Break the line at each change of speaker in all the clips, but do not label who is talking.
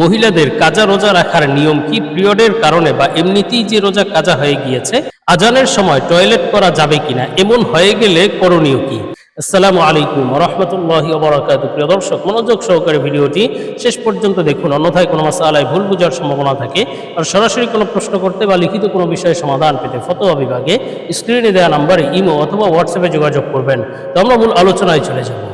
মহিলাদের কাজা রোজা রাখার নিয়ম কি পিরিয়ডের কারণে বা এমনিতেই যে রোজা কাজা হয়ে গিয়েছে? আজানের সময় টয়লেট করা যাবে কিনা? এমন হয়ে গেলে করণীয় কি? আসসালামু আলাইকুম রহমতুল্লাহি ওবরাকাত প্রিয় দর্শক, মনোযোগ সহকারে ভিডিওটি শেষ পর্যন্ত দেখুন। অন্যথায় কোনো মাসালায় ভুল বোঝার সম্ভাবনা থাকে। আর সরাসরি কোনো প্রশ্ন করতে বা লিখিত কোনো বিষয়ে সমাধান পেতে ফতোয়া বিভাগে স্ক্রিনে দেওয়া নাম্বারে ইমো অথবা হোয়াটসঅ্যাপে যোগাযোগ করবেন। তো আমরা মূল আলোচনায় চলে যাব।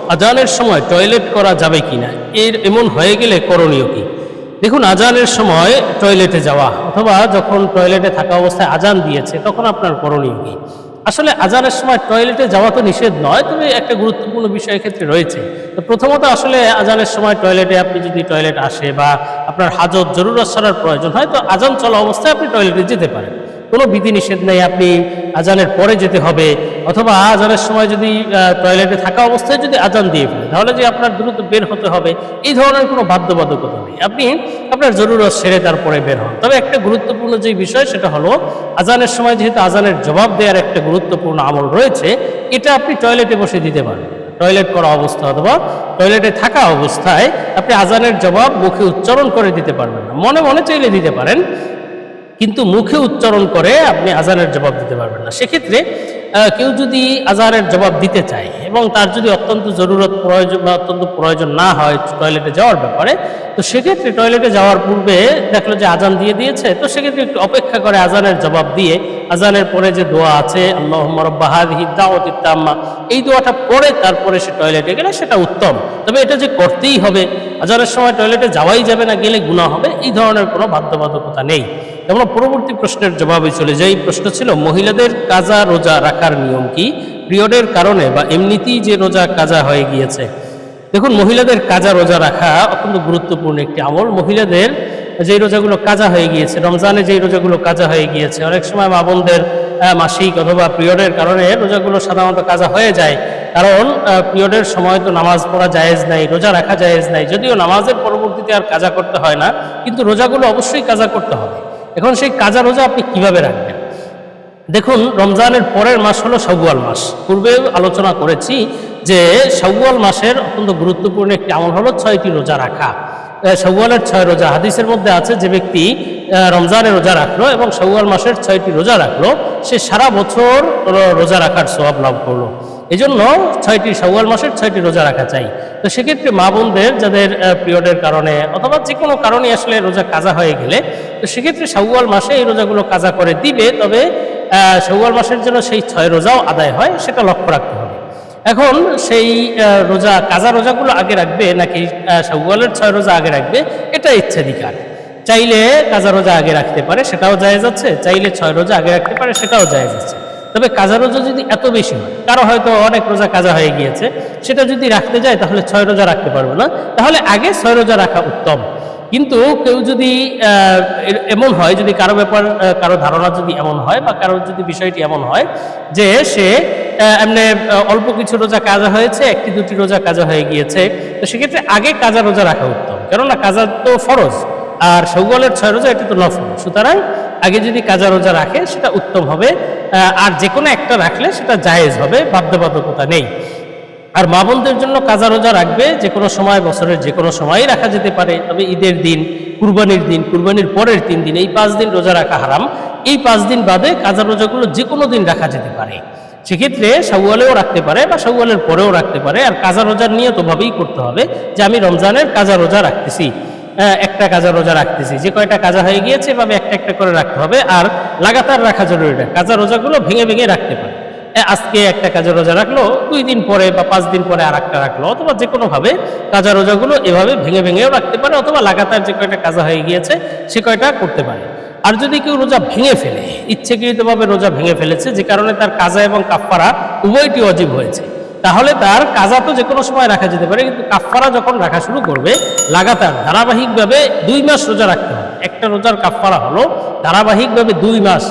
আজানের সময় টয়লেট করা যাবে কিনা এর এমন হয়ে গেলে করণীয় কি? দেখুন আজানের সময় টয়লেটে যাওয়া অথবা যখন টয়লেটে থাকা অবস্থায় আজান দিয়েছে, তখন আপনার করণীয় কি? আসলে আজানের সময় টয়লেটে যাওয়া তো নিষেধ নয়, তবে একটা গুরুত্বপূর্ণ বিষয় ক্ষেত্রে রয়েছে। তো প্রথমত আসলে আজানের সময় টয়লেটে আপনি যদি টয়লেট আসে বা আপনার হাজত জরুরত ছাড়ার প্রয়োজন হয়, তো আজান চলা অবস্থায় আপনি টয়লেটে যেতে পারেন। কোনো বিধিনিষেধ নেই, আপনি আজানের পরে যেতে হবে। অথবা আজানের সময় যদি টয়লেটে থাকা অবস্থায় যদি আজান দিয়ে ফেলে, তাহলে যে আপনার দ্রুত বের হতে হবে, এই ধরনের কোনো বাধ্যবাধকতা নেই। আপনি আপনার জরুরত সেরে তারপরে বের হন। তবে একটা গুরুত্বপূর্ণ যে বিষয়, সেটা হলো আজানের সময় যেহেতু আজানের জবাব দেওয়ার একটা গুরুত্বপূর্ণ আমল রয়েছে, এটা আপনি টয়লেটে বসে দিতে পারেন। টয়লেট করা অবস্থা অথবা টয়লেটে থাকা অবস্থায় আপনি আজানের জবাব মুখে উচ্চারণ করে দিতে পারবেন না। মনে মনে চাইলে দিতে পারেন, কিন্তু মুখে উচ্চারণ করে আপনি আজানের জবাব দিতে পারবেন না। সেক্ষেত্রে কেউ যদি আজানের জবাব দিতে চায় এবং তার যদি অত্যন্ত জরুরত প্রয়োজন বা অত্যন্ত প্রয়োজন না হয় টয়লেটে যাওয়ার ব্যাপারে, তো সেক্ষেত্রে টয়লেটে যাওয়ার পূর্বে দেখল যে আজান দিয়ে দিয়েছে, তো সেক্ষেত্রে একটু অপেক্ষা করে আজানের জবাব দিয়ে আজানের পরে যে দোয়া আছে আল্লাহ রব্বাহাদিহি দাওয়াতিত তাম্মা এই দোয়াটা পরে তারপরে সে টয়লেটে গেলে সেটা উত্তম। তবে এটা যে করতেই হবে, আজানের সময় টয়লেটে যাওয়াই যাবে না, গেলে গুণা হবে, এই ধরনের কোনো বাধ্যবাধকতা নেই। আমরা পরবর্তী প্রশ্নের জবাবে চলে যাই। প্রশ্ন ছিল, মহিলাদের কাজা রোজা রাখার নিয়ম কি? পিরিয়ডের কারণে বা এমনিতেই যে রোজা কাজা হয়ে গিয়েছে? দেখুন, মহিলাদের কাজা রোজা রাখা অত্যন্ত গুরুত্বপূর্ণ একটি আমল। মহিলাদের যেই রোজাগুলো কাজা হয়ে গিয়েছে, রমজানে যেই রোজাগুলো কাজা হয়ে গিয়েছে, অনেক সময় মা বোনদের মাসিক অথবা পিরিয়ডের কারণে রোজাগুলো সাধারণত কাজা হয়ে যায়। কারণ পিরিয়ডের সময় তো নামাজ পড়া জায়েজ নাই, রোজা রাখা জায়েজ নাই। যদিও নামাজের পরবর্তীতে আর কাজা করতে হয় না, কিন্তু রোজাগুলো অবশ্যই কাজা করতে হবে। এখন সেই কাজা রোজা আপনি কীভাবে রাখবেন? দেখুন রমজানের পরের মাস হলো শাওয়াল মাস। পূর্বে আলোচনা করেছি যে শাওয়াল মাসের অত্যন্ত গুরুত্বপূর্ণ একটি আমল হলো ছয়টি রোজা রাখা। শাওয়ালের ছয় রোজা। হাদিসের মধ্যে আছে যে ব্যক্তি আহ, রমজানের রোজা রাখল এবং শাওয়াল মাসের ছয়টি রোজা রাখল সে সারা বছর রোজা রাখার স্বভাব লাভ করল। এই জন্য ছয়টি শাওয়াল মাসের ছয়টি রোজা রাখা চাই। তো সেক্ষেত্রে মা বোনদের যাদের পিরিয়ডের কারণে অথবা যে কোনো কারণে আসলে রোজা কাজা হয়ে গেলে তো সেক্ষেত্রে শাওয়াল মাসে এই রোজাগুলো কাজা করে দিবে। তবে আহ, শাওয়াল মাসের জন্য সেই ছয় রোজাও আদায় হয় সেটা লক্ষ্য রাখতে হবে। এখন সেই রোজা কাজা রোজাগুলো আগে রাখবে নাকি আহ, শাওয়ালের ছয় রোজা আগে রাখবে এটা ইচ্ছাধিকার। চাইলে কাজা রোজা আগে রাখতে পারে সেটাও জায়েজ আছে। চাইলে ছয় রোজা আগে রাখতে পারে সেটাও জায়েজ আছে। তবে কাজা রোজা যদি এত বেশি হয়, কারও হয়তো অনেক রোজা কাজা হয়ে গিয়েছে, সেটা যদি রাখতে যায় তাহলে ছয় রোজা রাখতে পারবে না। তাহলে আগে ছয় রোজা রাখা উত্তম। কিন্তু কেউ যদি এমন হয়, যদি কারও ব্যাপার কারও ধারণা যদি এমন হয় বা কারও যদি বিষয়টি এমন হয় যে সে এমনি অল্প কিছু রোজা কাজা হয়েছে, একটি দুটি রোজা কাজা হয়ে গিয়েছে, তো সেক্ষেত্রে আগে কাজা রোজা রাখা উত্তম। কেননা কাজা তো ফরজ, আর সৌগলের ছয় রোজা এটা তো নফল। সুতরাং আগে যদি কাজা রোজা রাখে, সেটা উত্তম হবে। আর যে কোনো একটা রাখলে সেটা জায়েজ হবে, বাধ্যবাধকতা নেই। আর মা বোনদের জন্য কাজা রোজা রাখবে যে কোনো সময়, বছরের যে কোনো সময়ই রাখা যেতে পারে। তবে ঈদের দিন, কুরবানির দিন, কুরবানির পরের তিন দিন, এই পাঁচ দিন রোজা রাখা হারাম। এই পাঁচ দিন বাদে কাজা রোজাগুলো যে কোনো দিন রাখা যেতে পারে। সেক্ষেত্রে শাওয়ালেও রাখতে পারে বা শাওয়ালের পরেও রাখতে পারে। আর কাজা রোজার নিয়তভাবেই করতে হবে যে, আমি রমজানের কাজা রোজা রাখতেছি। একটা কাজা রোজা রাখতেছি। যে কয়টা কাজা হয়ে গিয়েছে, এভাবে একটা একটা করে রাখতে হবে। আর লাগাতার রাখা জরুরি না। কাজা রোজাগুলো ভেঙে ভেঙে রাখতে পারে। আজকে একটা কাজা রোজা রাখল, দুই দিন পরে বা পাঁচ দিন পরে আর একটা রাখল, অথবা যে কোনোভাবে কাজা রোজাগুলো এভাবে ভেঙে ভেঙেও রাখতে পারে, অথবা লাগাতার যে কয়টা কাজা হয়ে গিয়েছে, সে কয়টা করতে পারে। আর যদি কেউ রোজা ভেঙে ফেলে, ইচ্ছাকৃতভাবে রোজা ভেঙে ফেলেছে, যে কারণে তার কাজা এবং কাফারা উভয়টি অজীব হয়েছে। তাহলে তার কাজা তো যে কোনো সময় রাখা যেতে পারে, কিন্তু কাফফারা যখন রাখা শুরু করবে, লাগাতার ধারাবাহিকভাবে দুই মাস রোজা রাখতে হবে। একটা রোজার কাফফারা হলো ধারাবাহিকভাবে দুই মাস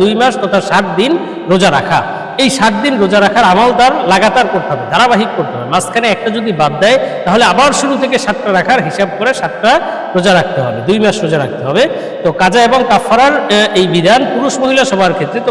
দুই মাস তথা সাত দিন রোজা রাখা। এই সাত দিন রোজা রাখার আমল তার লাগাতার করতে হবে, ধারাবাহিক করতে হবে। মাঝখানে একটা যদি বাদ দেয়, তাহলে আবার শুরু থেকে সাতটা রাখার হিসাব করে সাতটা রোজা রাখতে হবে, দুই মাস রোজা রাখতে হবে। তো কাজা এবং কাফারার এই বিধান পুরুষ মহিলা সবার ক্ষেত্রে